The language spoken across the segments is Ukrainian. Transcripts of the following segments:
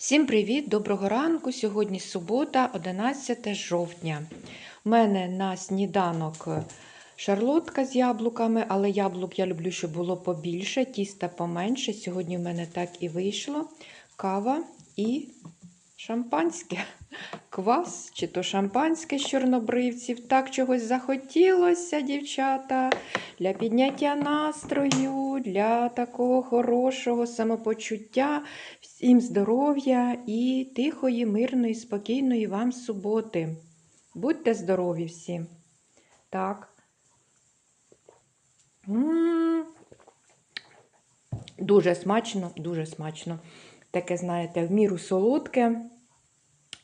Всім привіт, доброго ранку. Сьогодні субота, 11 жовтня. У мене на сніданок шарлотка з яблуками, але яблук я люблю, щоб було побільше, тіста поменше. Сьогодні в мене так і вийшло. Кава і шампанське. Квас чи то шампанське з чорнобривців. Так чогось захотілося, дівчата, для підняття настрою, для такого хорошого самопочуття. Всім здоров'я і тихої, мирної, спокійної вам суботи. Будьте здорові всі. Так. М. Дуже смачно, дуже смачно. Таке, знаєте, в міру солодке.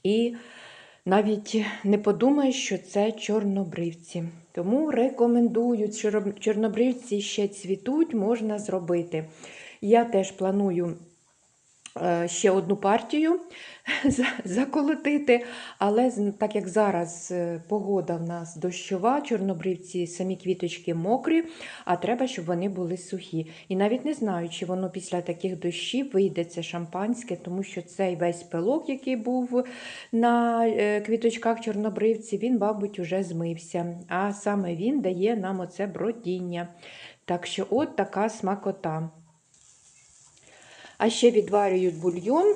І навіть не подумаєш, що це чорнобривці. Тому рекомендую, чорнобривці ще цвітуть, можна зробити. Я теж планую ще одну партію заколотити, але так як зараз е, погода в нас дощова, чорнобривці самі квіточки мокрі, а треба, щоб вони були сухі. І навіть не знаю, чи воно після таких дощів вийде це шампанське, тому що цей весь пилок, який був на е, квіточках чорнобривці, він, мабуть, уже змився. А саме він дає нам оце бродіння. Так що, от така смакота. А ще відварюють бульйон.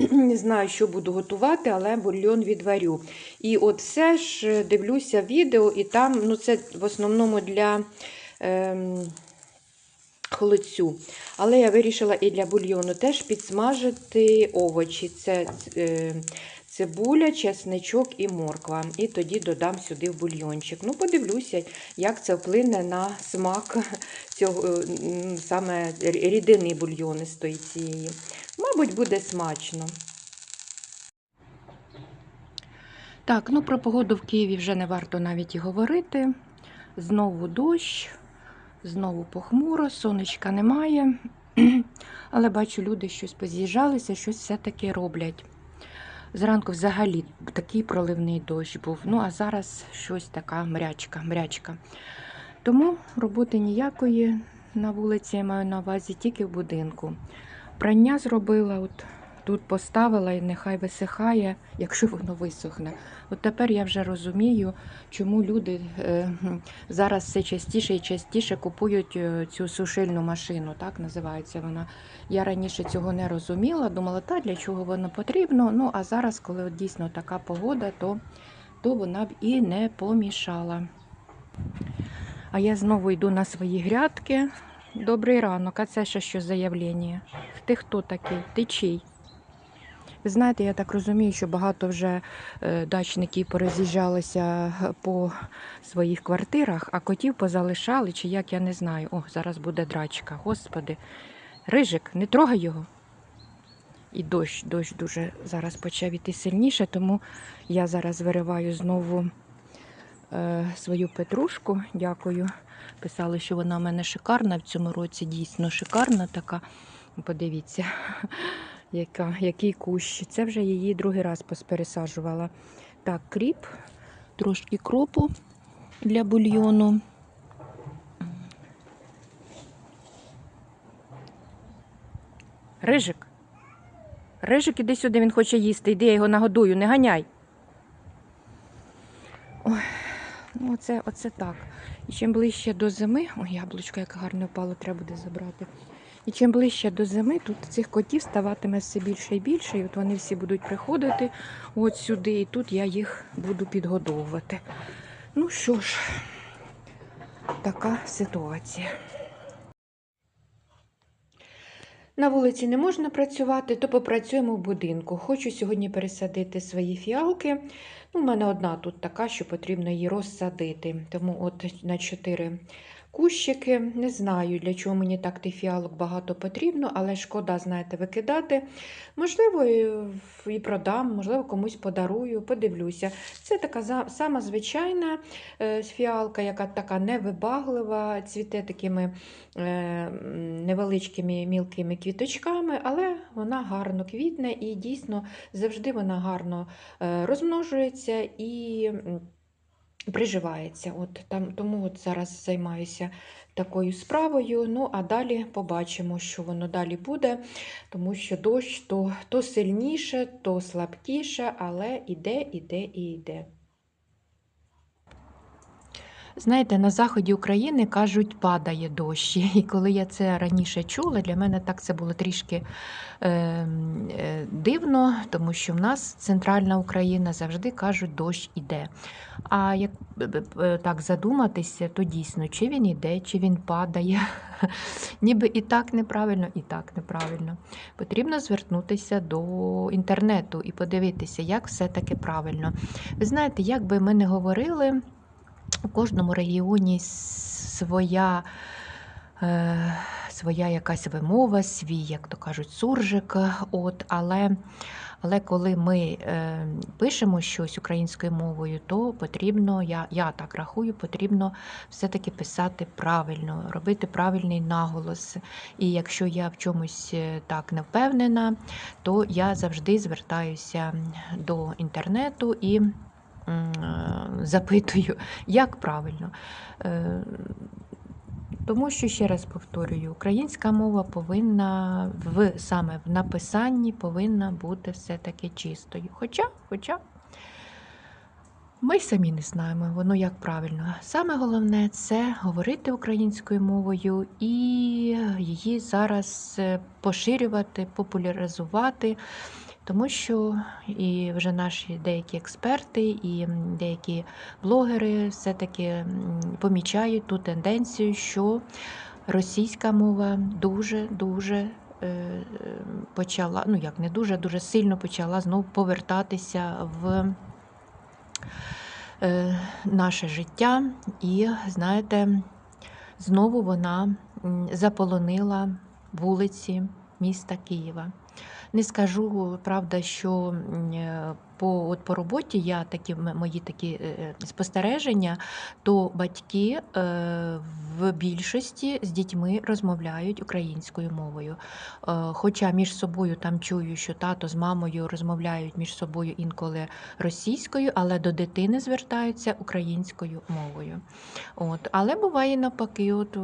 Не знаю, що буду готувати, але бульйон відварю. І от все ж е, дивлюся відео, і там ну це в основному для ем, холодцю. Але я вирішила і для бульйону теж підсмажити овочі. Це е, цибуля, чесничок і морква. І тоді додам сюди в бульйончик. Ну, подивлюся, як це вплине на смак цього е, саме рідини бульйонистої цієї. Мабуть, буде смачно. Так, ну про погоду в Києві вже не варто навіть і говорити. Знову дощ, знову похмуро, сонечка немає. Але бачу, люди щось поз'їжджалися, щось все-таки роблять. Зранку взагалі такий проливний дощ був. Ну, а зараз щось така мрячка, мрячка. Тому роботи ніякої на вулиці я маю на увазі, тільки в будинку. Прання зробила, от тут поставила і нехай висихає, якщо воно висохне. От тепер я вже розумію, чому люди е, зараз все частіше і частіше купують е, цю сушильну машину, так називається вона. Я раніше цього не розуміла, думала, та для чого воно потрібно. Ну а зараз, коли от дійсно така погода, то, то вона б і не помішала. А я знову йду на свої грядки. Добрий ранок, а це ще що за явлення? Ти хто такий? Ти чий? Ви знаєте, я так розумію, що багато вже е, дачників пороз'їжджалися по своїх квартирах, а котів позалишали, чи як я не знаю. О, зараз буде драчка. Господи. Рижик, не трогай його. І дощ, дощ дуже зараз почав іти сильніше, тому я зараз вириваю знову е, свою петрушку. Дякую. Писали, що вона в мене шикарна в цьому році, дійсно шикарна така. Подивіться, яка, який кущ. Це вже її другий раз поспересаджувала. Так, кріп, трошки кропу для бульйону. Рижик. Рижик, іди сюди, він хоче їсти. Іди, я його нагодую, не ганяй. Ой, ну оце, оце так. І чим ближче до зими, ой, яблучко, яке гарне впало, треба буде забрати. І чим ближче до зими, тут цих котів ставатиме все більше і більше. І от вони всі будуть приходити от сюди, і тут я їх буду підгодовувати. Ну що ж, така ситуація. На вулиці не можна працювати, то попрацюємо в будинку. Хочу сьогодні пересадити свої фіалки. Ну, у мене одна тут така, що потрібно її розсадити. Тому от на чотири кущики. Не знаю, для чого мені так тих фіалок багато потрібно, але шкода, знаєте, викидати. Можливо, і- продам, можливо, комусь подарую, подивлюся. Це така сама звичайна е, фіалка, яка така невибаглива, цвіте такими е, невеличкими мілкими квіточками, але вона гарно квітне і дійсно завжди вона гарно е, розмножується і приживається. От, там, Тому от зараз займаюся такою справою. Ну, а далі побачимо, що воно далі буде, тому що дощ то, то сильніше, то слабкіше, але іде, іде і йде. Знаєте, на заході України кажуть, падає дощ. І коли я це раніше чула, для мене так це було трішки е, е, дивно, тому що в нас центральна Україна завжди кажуть, дощ іде. А як так задуматися, то дійсно, чи він іде, чи він падає. Ніби і так неправильно, і так неправильно. Потрібно звернутися до інтернету і подивитися, як все-таки правильно. Ви знаєте, як би ми не говорили, у кожному регіоні своя, е, своя якась вимова, свій, як то кажуть, суржик. От, але, але коли ми е, пишемо щось українською мовою, то потрібно, я, я так рахую, потрібно все-таки писати правильно, робити правильний наголос. І якщо я в чомусь е, так не впевнена, то я завжди звертаюся до інтернету і запитую, як правильно. Е, Тому що, ще раз повторюю, українська мова повинна в саме в написанні повинна бути все-таки чистою. Хоча, хоча ми самі не знаємо, воно як правильно. Саме головне це говорити українською мовою і її зараз е, поширювати, популяризувати. Тому що і вже наші деякі експерти і деякі блогери все-таки помічають ту тенденцію, що російська мова дуже-дуже е, почала, ну як не дуже, дуже сильно почала знову повертатися в е, наше життя. І, знаєте, знову вона заполонила вулиці міста Києва. Не скажу, правда, що е, по, от по роботі я такі мої такі е, спостереження, то батьки е, в більшості з дітьми розмовляють українською мовою. Е, Хоча між собою там чую, що тато з мамою розмовляють між собою інколи російською, але до дитини звертаються українською мовою. От. Але буває навпаки, от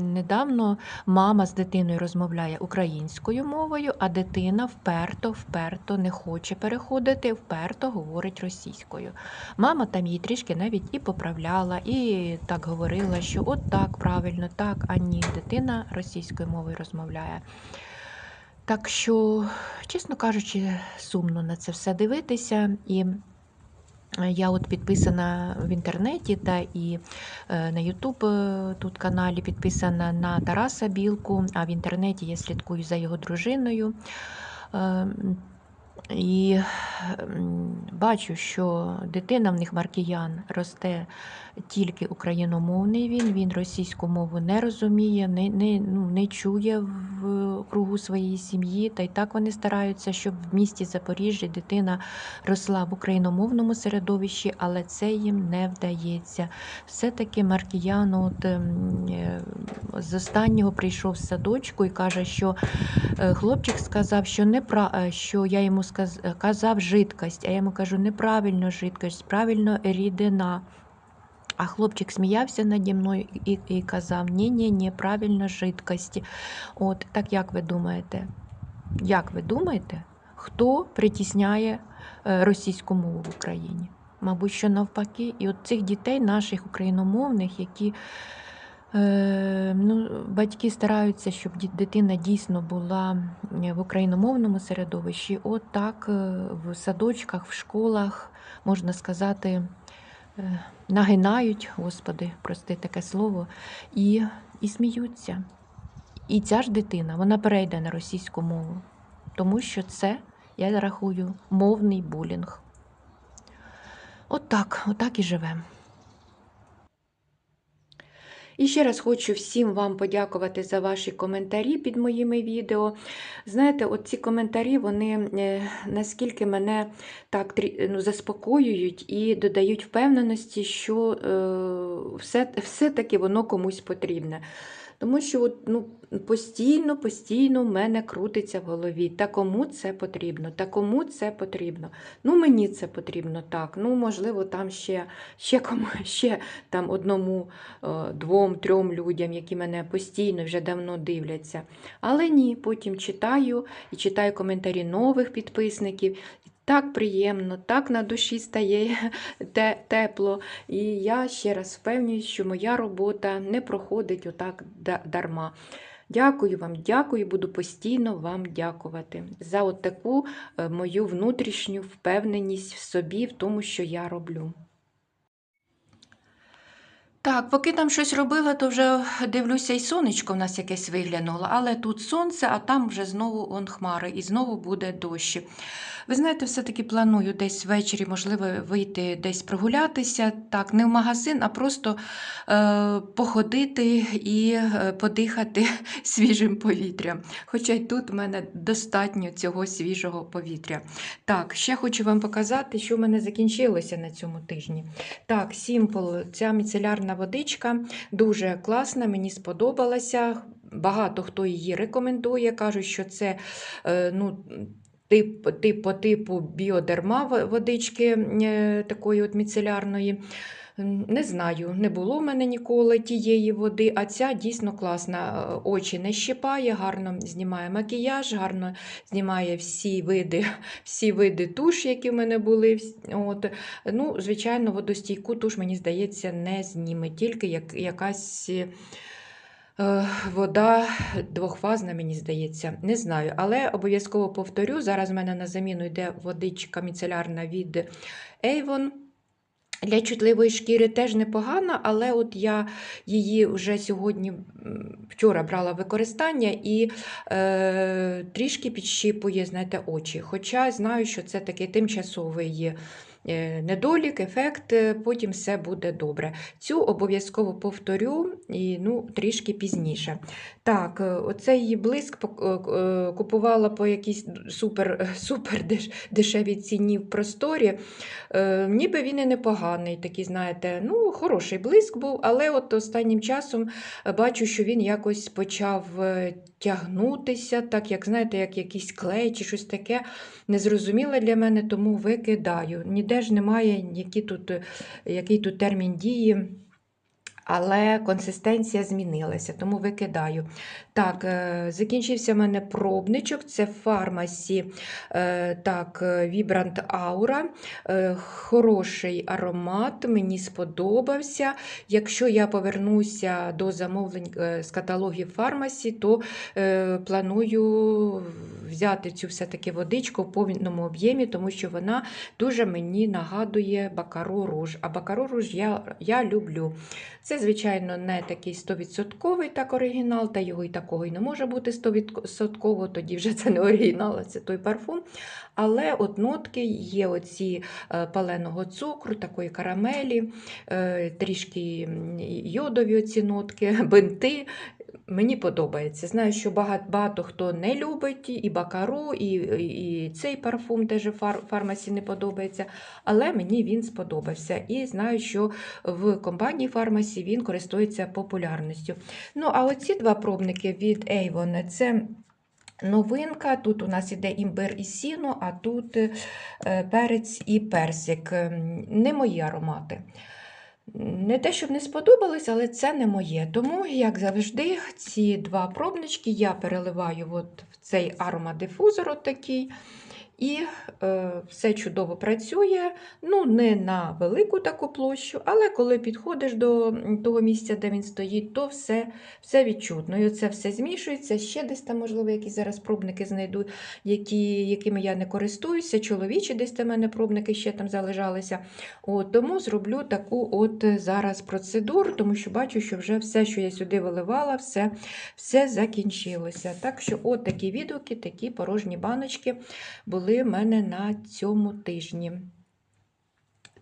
недавно мама з дитиною розмовляє українською мовою, а дитина вперто, вперто не хоче переходити, вперто говорить російською. Мама там її трішки навіть і поправляла, і так говорила, що от так правильно, так, а ні, дитина російською мовою розмовляє. Так що, чесно кажучи, сумно на це все дивитися. І я от підписана в інтернеті та і е, на Ютуб е, тут каналі підписана на Тараса Білку, а в інтернеті я слідкую за його дружиною. І бачу, що дитина в них Маркіян росте тільки україномовний він, він російську мову не розуміє, не, не, ну, не чує в кругу своєї сім'ї. Та й так вони стараються, щоб в місті Запоріжжя дитина росла в україномовному середовищі, але це їм не вдається. Все-таки Маркіян от, ем, е, з останнього прийшов з садочку і каже, що е, хлопчик сказав, що, непра... е, що я йому сказ... казав жидкость, а я йому кажу, неправильно жидкость, правильно рідина. А хлопчик сміявся наді мною і, і казав: ні ні ні правильно жидкості. От так як ви думаєте? Як ви думаєте, хто притісняє е, російську мову в Україні? Мабуть, що навпаки, і от цих дітей, наших україномовних, які ну, батьки стараються, щоб дитина дійсно була е, в україномовному середовищі, от так е, в садочках, в школах, можна сказати, е, нагинають, господи, прости таке слово, і, і сміються. І ця ж дитина вона перейде на російську мову, тому що це, я рахую, мовний булінг. Отак, отак і живемо. І ще раз хочу всім вам подякувати за ваші коментарі під моїми відео. Знаєте, от ці коментарі, вони е, наскільки мене так ну, заспокоюють і додають впевненості, що е, все, все-таки воно комусь потрібне. Тому що ну, постійно, постійно в мене крутиться в голові. Та кому це потрібно? Та кому це потрібно? Ну, мені це потрібно так. Ну, можливо, там ще, ще кому ще там одному, е, двом, трьом людям, які мене постійно вже давно дивляться. Але ні, потім читаю і читаю коментарі нових підписників. Так приємно, так на душі стає те- тепло. І я ще раз впевнююсь, що моя робота не проходить отак дарма. Дякую вам, дякую, буду постійно вам дякувати за таку е, мою внутрішню впевненість в собі, в тому, що я роблю. Так, поки там щось робила, то вже дивлюся, і сонечко в нас якесь виглянуло, але тут сонце, а там вже знову он хмари, і знову буде дощ. Ви знаєте, все-таки планую десь ввечері, можливо, вийти десь прогулятися, так, не в магазин, а просто е, походити і е, подихати свіжим повітрям. Хоча й тут в мене достатньо цього свіжого повітря. Так, ще хочу вам показати, що в мене закінчилося на цьому тижні. Так, Simple, ця міцелярна водичка дуже класна, мені сподобалася. Багато хто її рекомендує, кажуть, що це е, ну, тип, тип по типу біодерма водички е, такої от міцелярної. Не знаю, не було в мене ніколи тієї води, а ця дійсно класна. Е, Очі не щипає, гарно знімає макіяж, гарно знімає всі види, всі види туш, які в мене були. От. Ну, звичайно, водостійку туш, мені здається, не зніме, тільки як, якась. е, Вода двохфазна, мені здається, не знаю, але обов'язково повторю. Зараз в мене на заміну йде водичка міцелярна від Avon. Для чутливої шкіри теж непогана, але от я її вже сьогодні, вчора брала використання і е, трішки підщипує, знаєте, очі. Хоча знаю, що це такий тимчасовий недолік, ефект, е, потім все буде добре. Цю обов'язково повторю і ну, трішки пізніше. Так, е, оцей блиск е, купувала по якійсь супер, супер деш- дешевій ціні в просторі. Е, ніби він і непоганий, такий, знаєте, ну, хороший блиск був, але от останнім часом е, бачу, що він якось почав е, тягнутися, так як, знаєте, як якийсь клей чи щось таке незрозуміле для мене, тому викидаю. Ніде ж немає, які тут, е, який тут термін дії. Але консистенція змінилася, тому викидаю. Так, е, закінчився в мене пробничок. Це фармасі е, так, Aura. Е, Хороший аромат, мені сподобався. Якщо я повернуся до замовлень з каталогів фармасі, то планую взяти цю все-таки водичку в повному об'ємі, тому що вона дуже мені нагадує Бакаро Руж. А Бакаро Руж я, я люблю. Це, звичайно, не такий 100% так оригінал, та його і такого і не може бути 100%, тоді вже це не оригінал, а це той парфум. Але от нотки є оці е, паленого цукру, такої карамелі, е, трішки йодові оці нотки, бинти. Мені подобається. Знаю, що багато, багато хто не любить і бакару, і, і, цей парфум теж в фар, фармасі не подобається, але мені він сподобався. І знаю, що в компанії фармасі він користується популярністю. Ну, а оці два пробники від Avon це. Новинка, тут у нас іде імбир і сіно, а тут е, перець і персик. Ем, Не мої аромати. Не те, щоб не сподобалось, але це не моє. Тому, як завжди, ці два пробнички я переливаю от в цей аромадифузор от такий. І е, все чудово працює. Ну, не на велику таку площу, але коли підходиш до того місця, де він стоїть, то все, все відчутно. І оце все змішується. Ще десь там, можливо, якісь зараз пробники знайду, які, якими я не користуюся. Чоловічі десь там мене пробники ще там залежалися. От, тому зроблю таку от зараз процедуру, тому що бачу, що вже все, що я сюди виливала, все, все закінчилося. Так що, от такі відгуки, такі порожні баночки були мене на цьому тижні.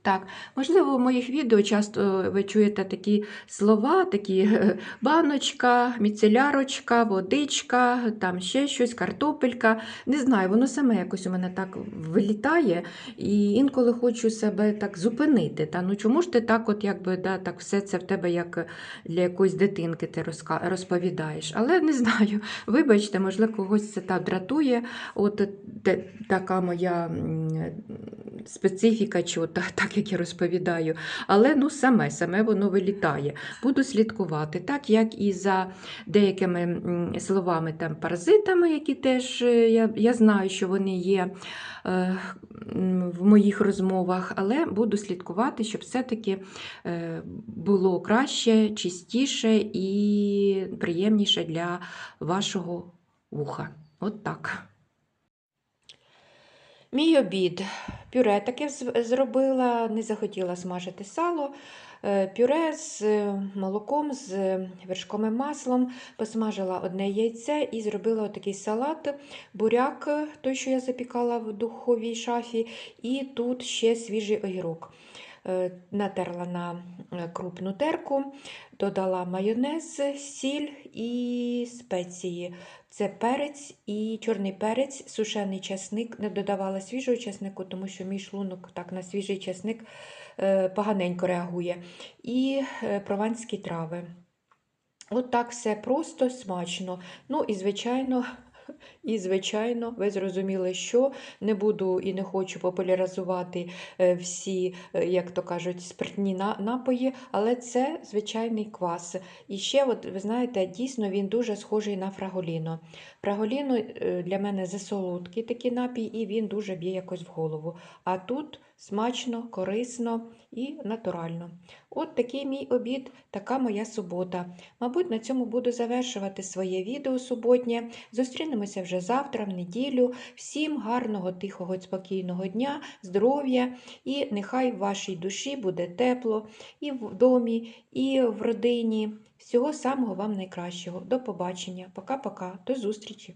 Так, можливо, в моїх відео часто ви чуєте такі слова, такі е, баночка, міцелярочка, водичка, там ще щось, картопелька. Не знаю, воно саме якось у мене так вилітає, і інколи хочу себе так зупинити. Та ну чому ж ти так, от якби да, так все це в тебе як для якоїсь дитинки ти розповідаєш? Але не знаю. Вибачте, можливо, когось це так дратує. От е, така моя специфіка, чи от так як я розповідаю. Але ну саме, саме воно вилітає. Буду слідкувати, так як і за деякими словами, там паразитами, які теж е, я, я знаю, що вони є е, в моїх розмовах, але буду слідкувати, щоб все-таки е, було краще, чистіше і приємніше для вашого вуха. От так. Мій обід. Пюре таке зробила, не захотіла смажити сало. Е, Пюре з е, молоком, з вершковим маслом, посмажила одне яйце і зробила такий салат, буряк, той, що я запікала в духовій шафі, і тут ще свіжий огірок. Е, Натерла на е, крупну терку, додала майонез, сіль і спеції. Це перець і чорний перець, сушений часник. Не додавала свіжого часнику, тому що мій шлунок так на свіжий часник е, поганенько реагує. І прованські трави. От так все просто, смачно. Ну і звичайно, і звичайно, ви зрозуміли, що не буду і не хочу популяризувати е, всі, е, як то кажуть, спиртні напої, але це звичайний квас. І ще, от, ви знаєте, дійсно він дуже схожий на фраголіно. Фраголіно е, для мене засолодкий такий напій, і він дуже б'є якось в голову. А тут смачно, корисно і натурально. От такий мій обід, така моя субота. Мабуть, на цьому буду завершувати своє відео суботнє. Зустрінемося вже завтра, в неділю. Всім гарного, тихого, спокійного дня, здоров'я і нехай в вашій душі буде тепло і в домі, і в родині. Всього самого вам найкращого. До побачення. Пока-пока. До зустрічі.